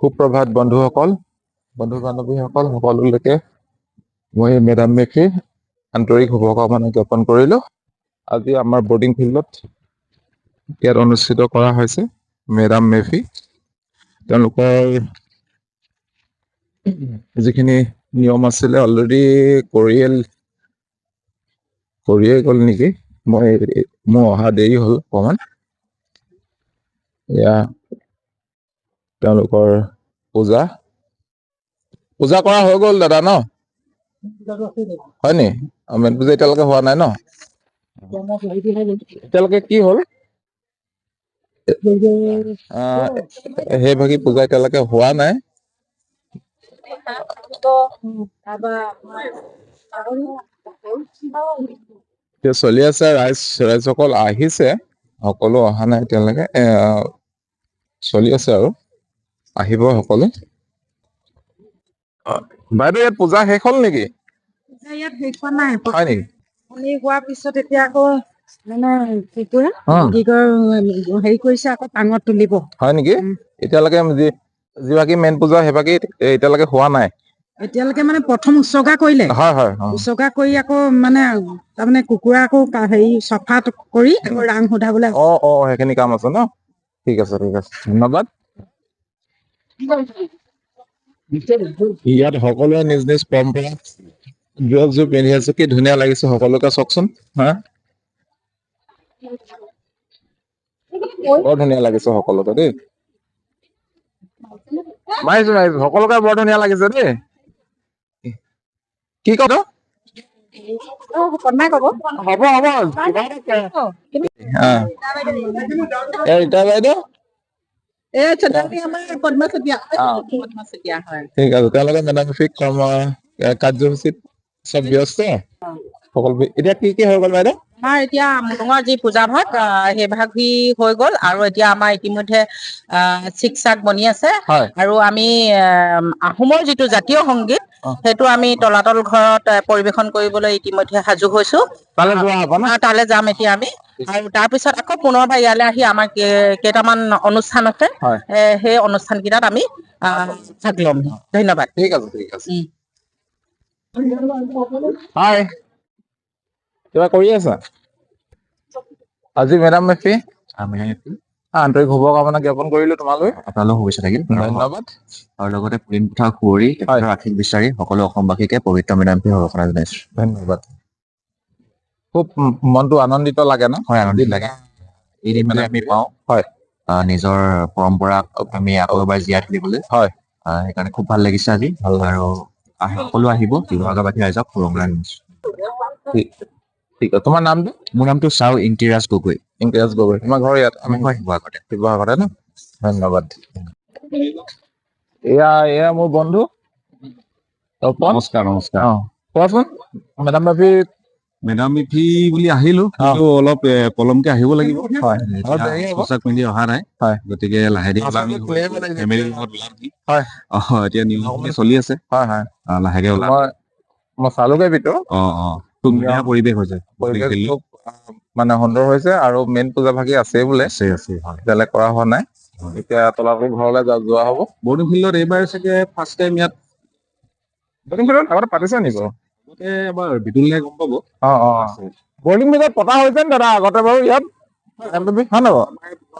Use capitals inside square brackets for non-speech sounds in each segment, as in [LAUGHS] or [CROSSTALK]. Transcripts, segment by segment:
সুপ্ৰভাত বন্ধুসকল বন্ধু বান্ধৱীসকল সকলোলৈকে মই মেডাম মেফিৰ আন্তৰিক শুভকামনা জ্ঞাপন কৰিলোঁ। আজি আমাৰ বৰ্ডিং ফিল্ডত ইয়াত অনুষ্ঠিত কৰা হৈছে মেডাম মেফি। তেওঁলোকৰ যিখিনি নিয়ম আছিলে অলৰেডি কৰিয়ে কৰিয়ে গ'ল নেকি? মই মোৰ অহা দেৰি হ'ল অকণমান। এয়া তেওঁলোকৰ পূজা? পূজা কৰা হৈ গ'ল দাদা ন? হয় নি মেন পূজা এতিয়ালৈকে হোৱা নাই ন? এতিয়ালৈকে কি হ'ল? আহ, সেই ভাগি পূজা এতিয়ালৈকে হোৱা নাই। এতিয়া চলি আছে ৰাইজ ৰাইজসকল আহিছে। সকলো অহা নাই এতিয়ালৈকে। চলি আছে আৰু। আহিব সকলো? বাইদেউ ইয়াত পূজা শেষ হ'ল নেকি? এতিয়া ইয়াত শেষ হোৱা নাই হয় নেকি? পানী হোৱাৰ পিছত এতিয়া আকৌ মানে কি কয় অ, কি কয় উম, হেৰি কৰিছে আকৌ টাঙত তুলিব। হয় নেকি? উম। এতিয়ালৈকে যি যিভাগি মেইন পূজা সেইভাগি এতিয়ালৈকে হোৱা নাই। এতিয়ালৈকে মানে প্ৰথম উচৰ্গা কৰিলে। হয় হয় অ। উচৰ্গা কৰি আকৌ মানে তাৰমানে কুকুৰা আকৌ হেৰি চফা কৰি আকৌ ৰাং সোধাবলৈ অ অ সেইখিনি কাম আছে ন? ঠিক আছে ঠিক আছে। ধন্যবাদ। ইয়াত সকলোৱে নিজ নিজ পৰম্পৰা যোৰযোৰ পিন্ধি আছে। কি ধুনীয়া লাগিছে সকলোকে চাওকচোন হা? বৰ ধুনীয়া লাগিছে সকলোকে দেই। মাৰিছো মাৰিছো সকলোকে বৰ ধুনীয়া লাগিছে দেই। কি কতো হ'ব হ'ব। এই ৰীতা বাইদেউ? ঠিক আছে তেওঁলোকে মেডামিফিক কৰ্ম কাৰ্যসূচীত চব ব্যস্ত সকলো এতিয়া কি কি হৈ গ'ল বাইদেউ আমাৰ এতিয়া মুলুঙৰ যি পূজা ভাগ সেই ভাগি হৈ গ'ল আৰু এতিয়া আমাৰ ইতিমধ্যে চিক চাক বনি আছে হয় আৰু আমি আহোমৰ যিটো জাতীয় সংগীত সেইটো আমি তলাতল ঘৰত পৰিৱেশন কৰিবলৈ ইতিমধ্যে সাজু হৈছো তালৈ যাম এতিয়া আমি আৰু তাৰপিছত আকৌ পুনৰবাৰ ইয়ালৈ আহি আমাৰ কেই- কেইটামান অনুষ্ঠান আছে। সেই অনুষ্ঠান কেইটাত আমি ভাগ ল'ম। ধন্যবাদ। ঠিক আছে ঠিক আছে। হাই কিবা কৰি আছা? আজি মেডাম মেফি আমি আন্তৰিক শুভকামনা জ্ঞাপন কৰিলো তোমালৈ। আপোনালোক শুভেচ্ছা থাকিল। ধন্যবাদ। আৰু লগতে পুলিন পথাৰ তেখেতৰ আশীষ বিচাৰি সকলো অসমবাসীকে পবিত্ৰ মিনামী ঘোষণা জনাইছো। ধন্যবাদ। খুব মনটো আনন্দিত লাগে ন? হয় আনন্দিত লাগে। এই মানে আমি পাওঁ। হয়। নিজৰ পৰম্পৰাক আমি আকৌ এবাৰ জীয়াই তুলিবলৈ। হয়। সেইকাৰণে খুব ভালো লাগিছে আজি। ভালো আৰু আহ, সকলো আহিব। শিৱসাগৰবাসী ৰাইজক সুৰংগনা জনাইছো ঠিক ঠিক আছে। তোমাৰ নামটো? মোৰ নামটো চাও ইন্তিৰাজ গগৈ। ইংৰাজ গগৈ। তোমাৰ ঘৰ ইয়াত? আমি শিৱসাগৰতে। শিৱসাগৰতে ন? ধন্যবাদ। এয়া এয়া মোৰ বন্ধু। নমস্কাৰ নমস্কাৰ। অ। কোৱাচোন। মেডাম মেফি মেডাম মিফি বুলি আহিলো কিন্তু অলপ পলমকে আহিব লাগিব। পোচাক পিন্ধি অহা নাই। গতিকে লাহে ধীৰে এতিয়া চলি আছে। লাহেকে ওলাম। মই চালোগে ভিতৰত। অ অ ধুনীয়া পৰিৱেশ হৈছে। মানে সুন্দৰ হৈছে আৰু মেইন পূজা ভাগি বোলে। আছে আছে হয়। এতিয়ালৈ কৰা হোৱা নাই। এতিয়া তলাতল ঘৰলৈ যোৱা হ'ব। বৰ্ডিং ফিল্ডত এইবাৰ চাগে ফাৰ্ষ্ট টাইম ইয়াত বৰ্ডিং ফিল্ডত আগতে পাতিছে নেকি আগতে এবাৰ বিদুলনে গম পাব? অ অ। বৰ্ডিং ফিল্ডত পতা হৈছে নে দাদা? আগতে বাৰু ইয়াত? হয় নাই বাৰু?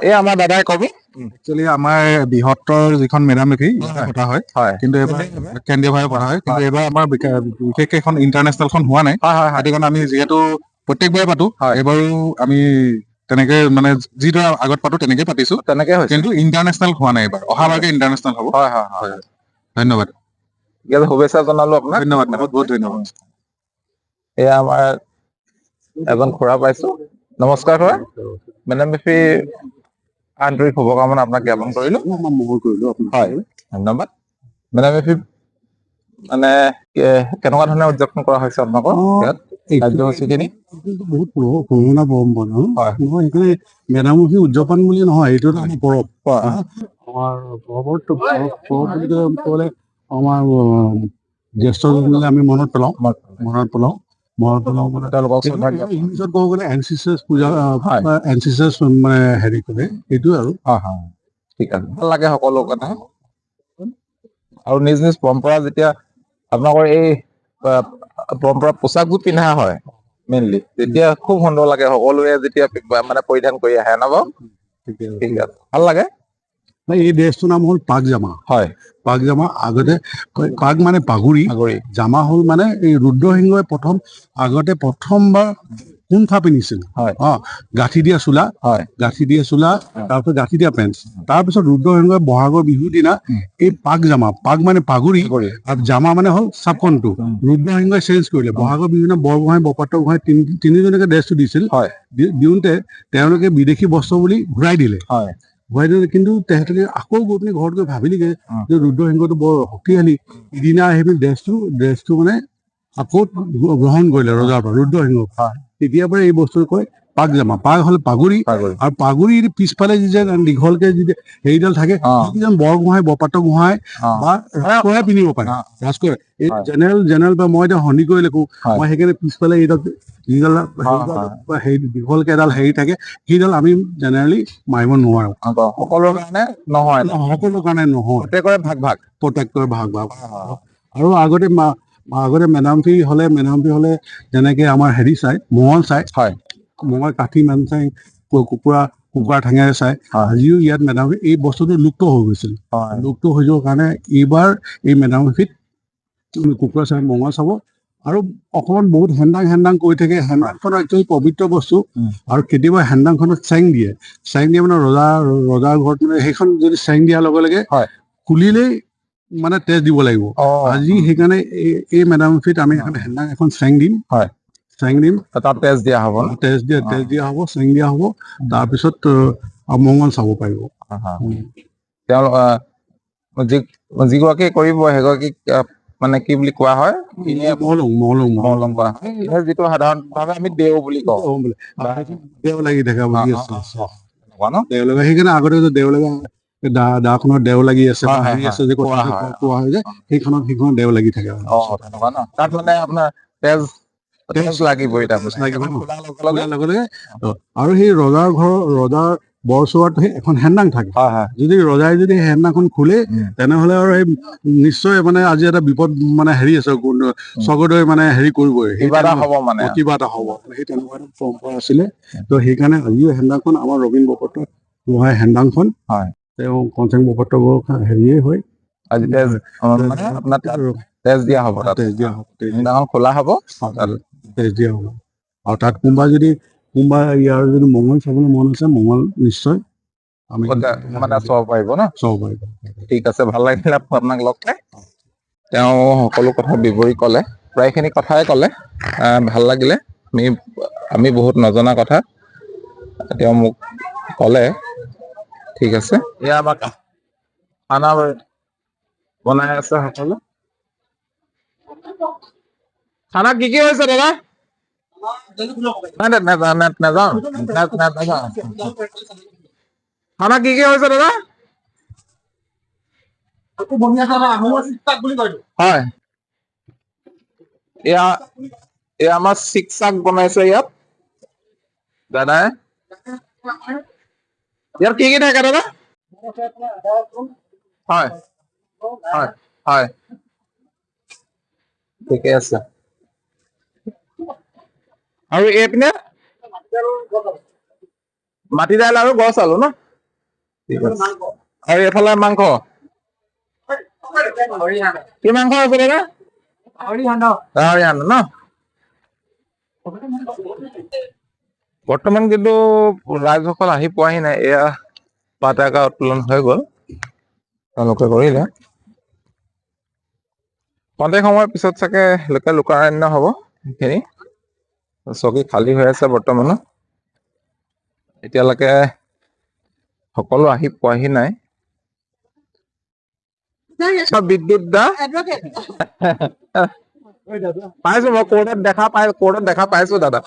এই আমাৰ দাদাই কবি। একচুৱেলি আমাৰ বৃহত্তৰ যিখন মেডাম হয়। পতা হয়। কিন্তু এইবাৰ কেন্দ্ৰীয়ভাৱে পতা হয়। কিন্তু এইবাৰ আমাৰ বিশেষকে এখন ইণ্টাৰনেশ্যনেলখন হোৱা নাই। হয় হয় সেইটো কাৰণে আমি যিহেতু প্ৰত্যেকবাৰে পাতো। এইবাৰো আমি তেনেকে মানে যিদৰে আগত পাতো তেনেকে পাতিছো। তেনেকে কিন্তু ইণ্টাৰনেশ্যনেল হোৱা নাই এইবাৰ। অহাবাৰকে ইণ্টাৰনেশ্যনেল হ'ব। হয় হয় হয়। ধন্যবাদ। ঠিক আছে শুভেচ্ছা জনালো আপোনাক। ধন্যবাদ বহুত বহুত ধন্যবাদ। এয়া আমাৰ এজন খুৰা পাইছো। নমস্কাৰ খুৰা। মেডাম মেফি আন্তৰিক শুভকামনা আপোনাক জ্ঞাপন কৰিলো। হয় ধন্যবাদ। মেডাম মেফি মানে কেনেকুৱা ধৰণে উদযাপন কৰা হৈছে আপোনালোকৰ ইয়াত কাৰ্যসূচীখিনি বহুত পুৰণা পৰম্পৰা। সেইকাৰণে মেডামুখী উদযাপন বুলি নহয় এইটো এটা পৰৱ। আমাৰ পৰৱটো পৰৱ পৰৱ বুলি ক'লে আমাৰ উম, জ্যেষ্ঠজনলৈ আমি মনত পেলাওঁ মনত পেলাওঁ। মনত পেলাওঁ মানে। তেওঁলোকক ইংলিছত ক'ব গ'লে এনচিচাৰ্ছ পূজা। এনচিচাৰ্ছ মানে হেৰি কৰে সেইটোৱে আৰু। ঠিক আছে। ভাল লাগে সকলো কথা। আৰু নিজ নিজ পৰম্পৰা যেতিয়া আপোনালোকৰ এই পৰম্পৰা পোচাকবোৰ পিন্ধা হয় মেইনলি তেতিয়া খুব সুন্দৰ লাগে। সকলোৱে যেতিয়া মানে পৰিধান কৰি আহে ন বাৰু? ঠিক আছে। ভাল লাগে। এই ড্ৰেছটোৰ নাম হ'ল পাকজামা হয়। পাকজামা আগতে পাক মানে পাগুৰি। জামা হ'ল মানে এই ৰুদ্ৰসিংহই প্ৰথম আগতে প্ৰথমবাৰ কুণ্ঠা পিন্ধিছিল? হয়। অ গাঁঠি দিয়া চোলা। হয়। গাঁঠি দিয়া চোলা তাৰপিছত গাঁঠি দিয়া পেণ্ট তাৰপিছত ৰুদ্ৰসিংহই বহাগৰ বিহুৰ দিনা এই পাক জামা পাক মানে পাগুৰি আৰু জামা মানে হ'ল চাপকনটো। ৰুদ্ৰসিংহই চেঞ্জ কৰিলে। বহাগৰ বিহুৰ দিনা বৰগোহাঁই বৰপাত্ৰ গোহাঁই তিনি তিনিজনকে ড্ৰেছটো দিছিল। হয়। দিওঁতে তেওঁলোকে বিদেশি বস্ত্ৰ বুলি ঘূৰাই দিলে। হয়। দিলে কিন্তু তেহেঁতে আকৌ গৈ পিনি ঘৰত গৈ ভাবিলেগে। যে ৰুদ্ৰসিংহটো বৰ শক্তিশালী। ইদিনা আহি পিনি ড্ৰেছটো ড্ৰেছটো মানে আকৌ গ্ৰহণ কৰিলে ৰজাৰ পৰা ৰুদ্ৰসিংহ হয়। তেতিয়াৰ পৰা এই বস্তু কয় পাক জামা। পাক হ'লে পাগুৰি। আৰু পাগুৰিৰ পিছফালে যি যে দীঘলকে যি হেৰিডাল থাকে অ। বৰগোহাঁই বৰপাত্ৰ গোহাঁই বা ৰাজকোঁৱৰে পিন্ধিব পাৰে। এই জেনেৰেল জেনেৰেল বা মই এতিয়া সন্ধি কৰি লিখো মই সেইকাৰণে পিছফালে এইডাল যিডাল হেৰি দীঘলকে এডাল হেৰি থাকে সেইডাল আমি জেনেৰেলি মাৰিব নোৱাৰো। সকলোৰে কাৰণে নহয় সকলো কাৰণে নহয়। প্ৰত্যেকৰে ভাগ ভাগ। প্ৰত্যেকৰ ভাগ ভাগ। আৰু আগতে আগতে মেডামফি হলে মেডামফি হলে যেনেকে আমাৰ হেৰি চাই মঙল চাই হয়। মঙল কাঠি মান চাই কুকুৰা কুকুৰা ঠেঙেৰে চাই। আজিও ইয়াত মেডামফি এই বস্তুটো লুপ্ত হৈ গৈছিল লুপ্ত হৈ যোৱাৰ কাৰণে এইবাৰ এই মেডামফিত কুকুৰা চাই মঙল চাব আৰু অসমত বহুত হেন্দাং হেন্দাং কৰি থাকে হেন্দাংখন একচুৱেলি পবিত্ৰ বস্তু। আৰু কেতিয়াবা হেন্দাংখনত চেং দিয়ে। চেং দিয়ে মানে ৰজা ৰজাৰ ঘৰত মানে সেইখন যদি চেং দিয়াৰ লগে লগে। খুলিলেই মানে তেজ দিব লাগিব। আজি সেইকাৰণে এই- মেডাম ফিট আমি হেন্দাং এখন চেং দিম। হয়। চেং দিম। তাত তেজ দিয়া হ'ব। তেজ দিয়া। তেজ দিয়া হ'ব চেং দিয়া হ'ব। তাৰপিছত মংগল চাব পাৰিব। তেওঁ আহ, যি যিগৰাকী কৰিব সেইগৰাকীক মানে কি বুলি কোৱা হয়? কৰা যিটো সাধাৰণভাৱে আমি দেও বুলি কওঁ। দেও লাগি থাকে বুলি দেও লগা সেইকাৰণে আগতে দেও লগা দা দেও আছে আছে। যে কোৱা হয়। যে সেইখনত সেইখনত দেও থাকে। তাত মানে আপোনাৰ তেজ তেজ লাগিবই আৰু সেই ৰজাৰ ঘৰৰ ৰজাৰ বৰচোৱাত সেই এখন হেন্দাং থাকে। যদি ৰজাই যদি হেন্দাখন খোলে। তেনেহলে আৰু এই নিশ্চয় মানে আজি এটা বিপদ মানে হেৰি আছে স্বৰ্গদেৱে মানে হেৰি কৰিবই। সেই কিবা এটা হ'ব মানে। অ, কিবা এটা হ'ব। সেই তেনেকুৱা এটা পৰম্পৰা আছিলে। তো সেইকাৰণে আজিও হেন্দাংখন আমাৰ ৰবীন বৰপত্ৰ গোহাঁই হেন্দাংখন। তেওঁ কনচেং বৰপত্ৰ হেৰিয়ে হয়। আজি তেজ অ, মানে আপোনাৰ তাত তেজ দিয়া হ'ব তেজ দিয়া হ'ব। খোলা হ'ব। তেজ দিয়া হ'ব। আৰু তাত কোনোবা যদি কোনোবা ইয়াৰ যদি মংগল চাবলৈ মন আছে মংগল নিশ্চয় আমি মানে চাব পাৰিব ন? চাব পাৰিব। ঠিক আছে ভালো লাগিলে আপোনাক লগ পাই। তেওঁ সকলো কথা বিৱৰি ক'লে প্ৰায়খিনি কথাই ক'লে। ভালো লাগিলে। আমি আমি বহুত নজনা কথা তেওঁ মোক ক'লে। ঠিক আছে। এয়া আমাক খানা বনাই আছে সকলো। খানা কি কি হৈছে দাদা? নাই নাই, নাযাওঁ না- নাযাওঁ না- না- নাযাওঁ খানা কি কি হৈছে দাদা হয় এয়া এয়া আমাৰ চিক চাক বনাইছে ইয়াত দাদাই ইয়াত কি কি থাকে দাদা হয় হয় হয় ঠিকে আছে আৰু এইপিনে মাটি দাইল আৰু গছ আলু ন? আৰু এইফালে মাংস। কি মাংস আছে দাদা? গাহৰি সান্দহ ন বৰ্তমান কিন্তু ৰাইজসকল আহি পোৱাহি নাই এয়া পতাকা উত্তোলন হৈ গ'ল। তেওঁলোকে কৰিলে। খন্তেক সময়ৰ পিছত চাগে লোকে লোকাৰণ্য হ'ব সেইখিনি। চকী খালী হৈ আছে বৰ্তমানো। এতিয়ালৈকে সকলো আহি পোৱাহি নাই। বিদ্যুৎ দা। [LAUGHS] পাইছো মই কোৰ্টত দেখা পাই কোৰ্টত দেখা পাইছো দাদা।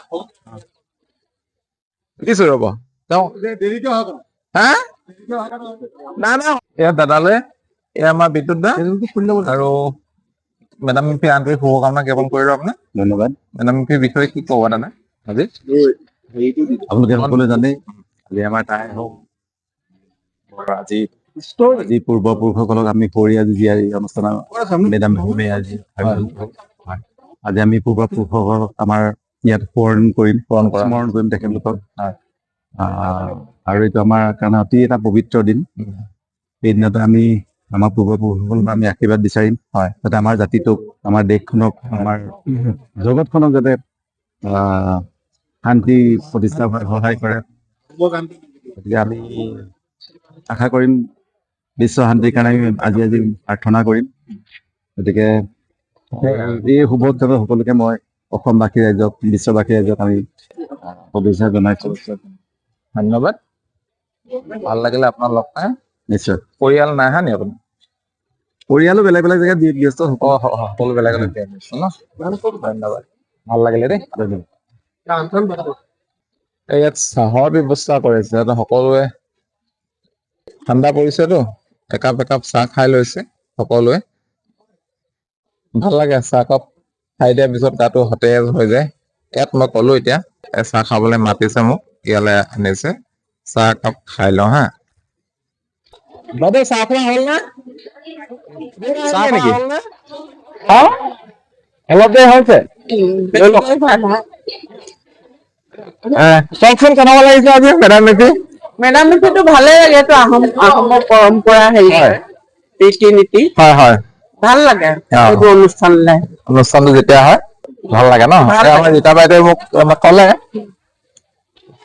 দিছো ৰ'ব। নাই নাই এয়া দাদালে এয়া আমাৰ বিদ্যুৎ দা। আৰু মেডাম এম পি আন্তৰিক শুভকামনা জ্ঞাপন কৰিলো আপোনাক। ধন্যবাদ। মেডাম এমপিৰ বিষয়ে কি ক'ব দাদা? আজি? আপোনালোকে সকলোৱে জানে আজি আমাৰ তাই হওক আজি আজি পূৰ্বপুৰুষসকলক আমি কৰি আজি জীয়াই এই অনুষ্ঠানৰ মেডাম মেফি আজি আজি আমি পূৰ্বপুৰুষসকলক আমাৰ ইয়াত সোঁৱৰণ কৰিম স্মৰণ কৰা। স্মৰণ কৰিম তেখেতলোকক। আৰু এইটো আমাৰ কাৰণে অতি এটা পবিত্ৰ দিন। এই দিনতে আমি আমাৰ পূৰ্বপুৰুষসকলক আমি আশীৰ্বাদ বিচাৰিম। হয়। যাতে আমাৰ জাতিটোক আমাৰ দেশখনক আমাৰ জগতখনক যাতে আহ শান্তি প্ৰতিষ্ঠা হোৱাত সহায় কৰে। গতিকে আমি আশা কৰিম বিশ্ব শান্তিৰ কাৰণে আমি আজি আজি প্ৰাৰ্থনা কৰিম। গতিকে এই শুভ উৎসৱত সকলোকে মই অসমবাসী ৰাইজক বিশ্ববাসী ৰাইজক আমি শুভেচ্ছা জনাইছো। ধন্যবাদ। ভালো লাগিলে আপোনাক লগ পাই। নিশ্চয়। পৰিয়াল নাই হা নি আপুনি? পৰিয়ালো বেলেগ বেলেগ জেগাত ব্যস্ত হ'ব সকলো বেলেগ বেলেগ ন? ধন্যবাদ। ভালো লাগিলে দেই। ইয়াত চাহৰ ব্যৱস্থা কৰিছে যাতে সকলোৱে ঠাণ্ডা পৰিছেতো একাপ একাপ চাহ খাই লৈছে সকলোৱে। ভালো লাগে চাহকাপ খাই দিয়াৰ পিছত গাটো সতেজ হৈ যায়। ইয়াত মই কলো এতিয়া চাহ খাবলৈ মাতিছে মোক ইয়ালৈ আনিছে। চাহ একাপ খাই লওঁ হা। বাইদেউ চাহ খোৱা হ'ল নে? কেনেকুৱা লাগিছে আজি? মেডাম মেফি মেডাম মেফিটো ভালে লাগে এইটো আহোম আহোমৰ পৰম্পৰা হেৰি ৰীতি নীতি। হয় হয়। ভালো লাগে। এইবোৰ অনুষ্ঠানলৈ অনুষ্ঠানটো যেতিয়া হয় ভালো লাগে ন? আমাৰ ৰীতা বাইদেৱে মোক ক'লে।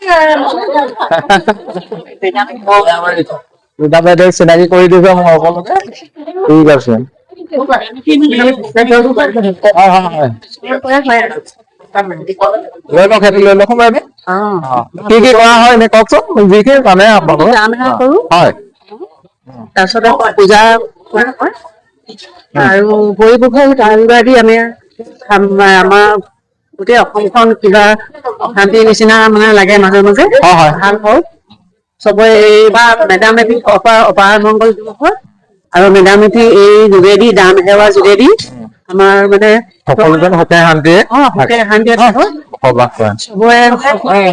[LAUGHS] চিনাকি কৰি দিছে মোক সকলোকে ঠিক আছে। হয় হয় হয় লৈ লওক সেইটো লৈ লওক বাইদেউ কি কি কৰা হয় এনে কওকচোন? যিখিনি জানে আপোনালোকে। হয়। তাৰপিছতে পূজা হয়। আৰু পৰিপুৰুষক আশীৰ্বাদ দি আমি আমাৰ গোটেই অসমখন কিবা অশান্তিৰ নিচিনা মানে লাগে মাজে মাজে। হয়, হয়। ভালো হওক। চবৰে এইবাৰ মেডাম মেফি অপাৰ অপাৰ মংগল দিৱসত আৰু মেডাম মেফি এই যোগেদি দান সেৱাৰ যোগেদি আমাৰ মানে সকলো যেন সুখে শান্তিয়ে অ সুখে শান্তিয়ে থাকক। বসবাস কৰে চবৰে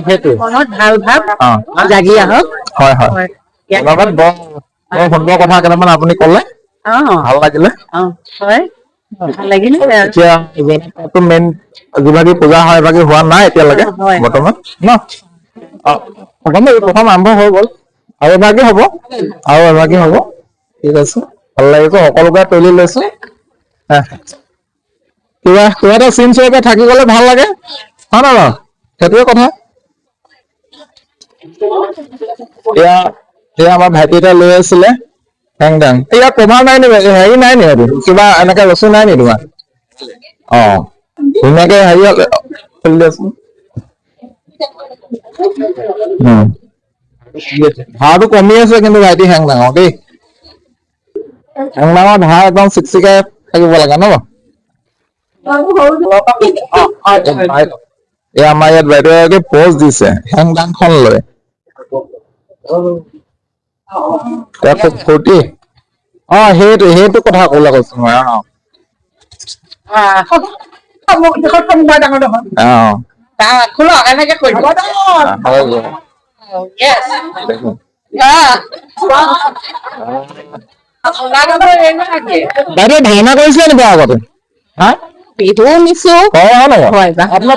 সেইটো। মনত ভাল ভাৱ অ। জাগি আহক। হয় হয়। বৰ বৰ সুন্দৰ কথা কেইটামান আপুনি ক'লে। ভাল লাগিলে। অ হয়। এতিয়া মেইন যিভাগি পূজা হয় এভাগি হোৱা নাই এতিয়ালৈকে। বৰ্তমান। ন? প্ৰথম প্ৰথম আৰম্ভ হৈ গ'ল। আৰু এভাগি হ'ব। আৰু এভাগি হ'ব। ঠিক আছে। ভালো লাগিছে সকলোকে তুলি লৈছো। কিবা কিবা এটা চিন চৰিতে থাকি গ'লে ভালো লাগে। হয় নহয় সেইটোৱে কথা। এয়া এয়া আমাৰ ভাইটি এটা লৈ আছিলে। হেং দাং। ইয়াত কভাৰ নাই নি হেৰি নাই নি এইটো? কিবা এনেকে ৰচী নাই নি তোমাৰ? অ। ধুনীয়াকে হেৰি খুলি দিয়াচোন। ভাৰটো কমি আছে কিন্তু ভাইটি হেং ডাঙৰ দেই। হেং ডাঙৰ ধাৰ একদম চিকচিকাই থাকিব লাগে ন? এই আমাৰ ইয়াত বাইদেউ প'জ দিছে হেং দাংখন লৈ খুব ফূৰ্তি অ সেইটো সেইটো কথা কবলৈ কৈছো মই অ। হ্যাঁ খুলো আগে থেকে। খুলো ইয়েস আগতে? হা বিহু নিছো হয় হয়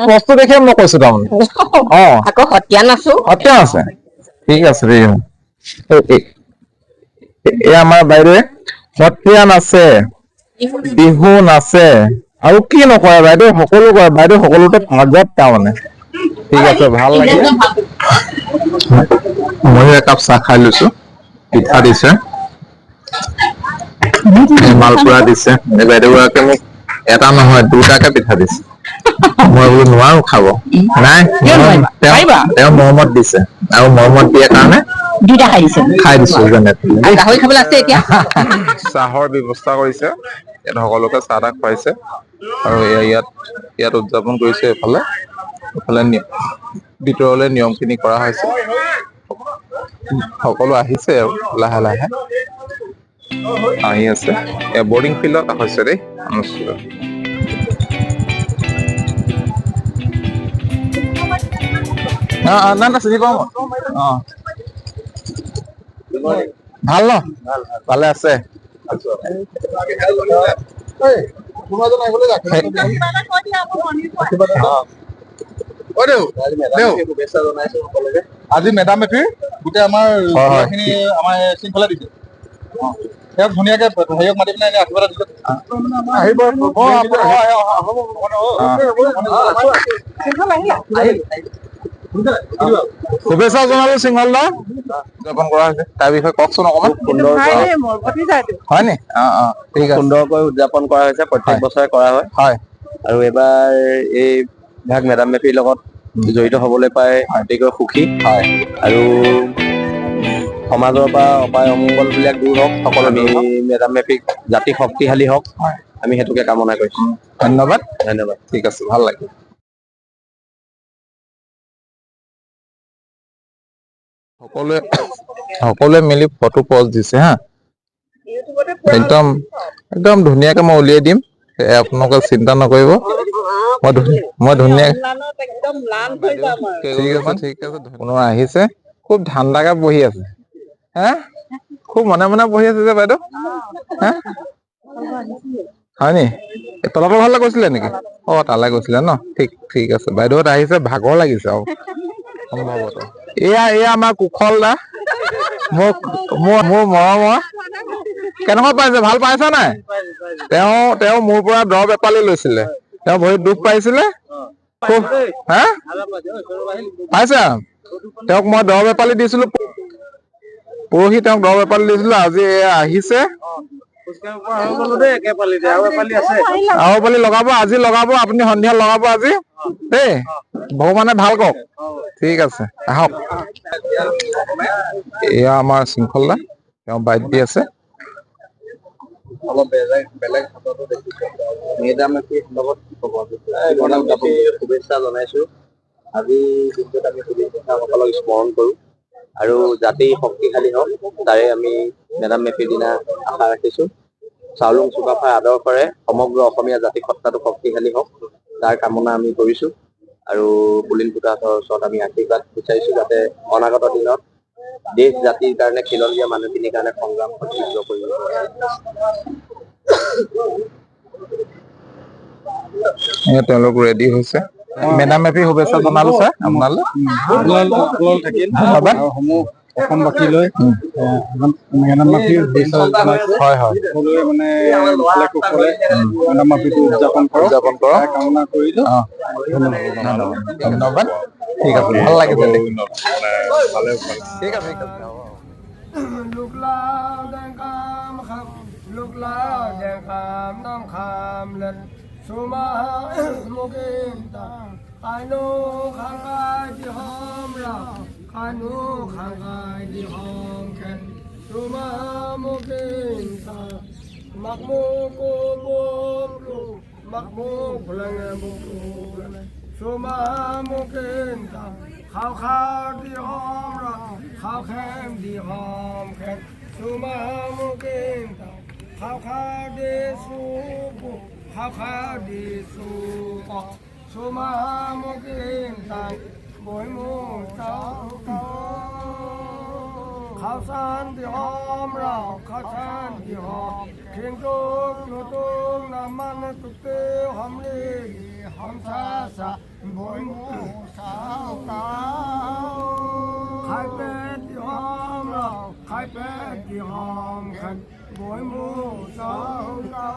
প্ৰশ্ন দেখি মই কৈছো তাৰমানে। [LAUGHS] অ। আকৌ সত্ৰীয়া নাছো। সত্ৰীয়া আছে। ঠিক আছে এই আমাৰ বাইদেৱে সত্ৰীয়া নাচে বিহু নাচে আৰু কি নকৰে বাইদেউ? সকলো কৰে বাইদেউ সকলোতে পাৰ্গত তাৰমানে। ঠিক আছে ভালো লাগিলে। ময়ো একাপ চাহ খাই লৈছো। পিঠা দিছে। মালপোৰা দিছে। এই বাইদেউ গৰাকীয়ে মোক এটা নহয় দুটাকে পিঠা দিছে। মই বোলো নোৱাৰো খাব। নাই তেওঁ- তেওঁ মৰমত দিছে। আৰু মৰমত দিয়ে কাৰণে দুইটা খাই দিছে। খাই দিছো চাহৰ ব্যৱস্থা কৰিছে। ইয়াত সকলোকে চাহ তাহ খুৱাইছে আৰু ইয়াত ইয়াত উদযাপন কৰিছে এইফালে এইফালে ভিতৰলে নিয়ম খিনি কৰা হৈছে। সকলো আহিছে আৰু লাহে লাহে। আহি আছে। বৰ্ডিং ফিল্ডত হৈছে দেই অনুষ্ঠিত না না চিনি পাওঁ ভালো ভালে আছে। আজি মেডাম মেফিৰ গোটেই আমাৰ হয়, হয়। খিনি আমাৰ শৃংখলা দিছে। তেওঁক ধুনীয়াকে হেৰিয়ক মাতি পিনে আশীৰ্বাদ দিছে। আহিব হ'ব, হ'ব, শুভেচ্ছা জনালো সিংহল দা উদযাপন কৰা হৈছে। তাৰ বিষয়ে কওকচোন অকমান হয় নি? অ অ ঠিক আছে। সুন্দৰকৈ উদযাপন কৰা হৈছে প্ৰত্যেক। বছৰে কৰা হয়। হয়। আৰু এইবাৰ এই ভাগ মেডাম মেফিৰ লগত জড়িত হবলৈ পাই অতিকৈ সুখী। হয়। আৰু সমাজৰ পৰা অপায় অমংগল বিলাক দূৰ হওক সকলো আমি মেডাম মেফিক জাতি শক্তিশালী হওক আমি সেইটোকে কামনা কৰিছো। ধন্যবাদ। ধন্যবাদ। ঠিক আছে ভাল লাগিল। সকলোৱে সকলোৱে মিলি ফটো পষ্ট দিছে হা? একদম একদম ধুনীয়াকে মই উলিয়াই দিম। আপোনালোকে চিন্তা নকৰিব। মই ধুনীয়া মই ধুনীয়া ঠিক আছে ঠিক আছে কোনো আহিছে? খুব ঠাণ্ডাকে বহি আছে। হে? খুব মনে মনে বহি আছে যে বাইদেউ। হে? হয় নি এই তলাতল ঘৰলৈ গৈছিলে নেকি? অ তালৈ গৈছিলে ন? ঠিক ঠিক আছে। বাইদেউহঁত আহিছে ভাগৰ লাগিছে আৰু। সম্ভৱতঃ। এয়া এয়া আমাৰ কুশল দা। মোৰ মোৰ মোৰ মৰমৰ। কেনেকুৱা পাইছে ভাল পাইছা নাই? তেওঁ তেওঁ মোৰ পৰা দৰৱ এপালি লৈছিলে। তেওঁ ভৰিত দুখ পাইছিলে। হা? পাইছা? তেওঁক মই দৰৱ এপালি দিছিলো। পৰহি তেওঁক দৰৱ এপালি দিছিলো আজি এয়া আহিছে। আৰু পালি লগাব আজি লগাব আপুনি সন্ধিয়া লগাব আজি। দেই ভগৱানে ভালো কওক। ঠিক আছে আহক। এয়া আমাৰ শৃংখল তেওঁ বাইট দি আছে। অলপ বেলেগ বেলেগ হাততো মেডাম মেফিৰ লগত শুভেচ্ছা জনাইছো আজি দিনটোত আমি পুলিচ স্মৰণ কৰো আৰু জাতি শক্তিশালী হওক তাৰে আমি মেডাম মেফিৰ দিনা আশা ৰাখিছো। চাউলুং চুকাফাৰ আদৰ্শৰে সমগ্ৰ অসমীয়া জাতি সত্তাটো শক্তিশালী হওক তাৰ কামনা আমি কৰিছো আৰু পুলিন ফুটাহঁতৰ ওচৰত আমি আশীৰ্বাদ বিচাৰিছো যাতে অনাগত দিনত দেশ জাতিৰ কাৰণে খিলঞ্জীয়া মানুহখিনিৰ কাৰণে সংগ্ৰাম তীব্ৰ কৰিব তেওঁলোক ৰেডি হৈছে মেডাম মেফি শুভেচ্ছা জনালো ছাৰ আপোনালৈ থাকিল ধন্যবাদ আৰু সমূহ অসমবাসীলৈ মেডাম মাফিৰ শুভেচ্ছা জনাইছো হয় হয় সকলোৱে মানে ভালে কুশলে মেডাম মাফিটো উদযাপন কৰক উদযাপন কৰক। তাৰ কামনা কৰিলো অ ধন্যবাদ ঠিক আছে ভাল লাগিছে দেখি ঠিক আছে ঠিক আছে হ'ব। lúc lao đang cam kham lúc kanu khagadi homken tuma mukinta makmu ko bomlu makmu pulang bukulan tuma mukinta khao khao di hom ra khao khem di hom ken tuma mukinta khao khao di suku khao khao di suku tuma mukinta บุยมูเจ้าเก่าข้าวสารที่หอมเราข้าวสารที่หอมเข่งตุ้งนูตุ้งน้ำมันตุกเต้ยหอมลีหอมซาซาบุยมูเจ้าเก่าไข่เป็ดที่หอมเราไข่เป็ดที่หอมขันบุยมูเจ้าเก่า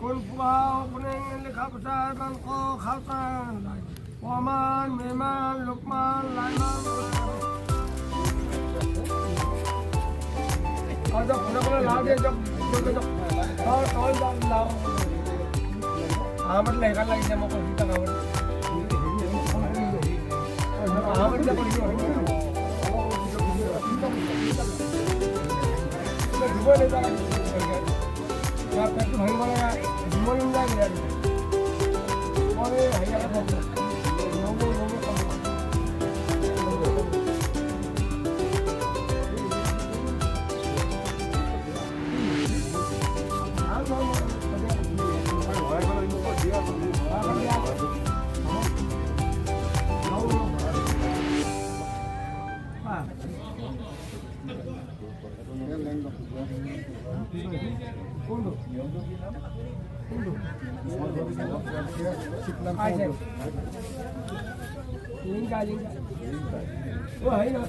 คนผู้เบาคนเองเลยข้าวสารบางโคข้าวสาร Oman মেমান লোকমান লাইমান আর যা ফোনে ফোনে লাউ দিয়ে যা লাউ টল লাউ আমার লেখা লাগে যে আমার কবিতা আমার আমার যা করি ডুবাই যা ভাই বলে ডুবাই যায় পরে হাইয়া satu, dua, tiga, empat,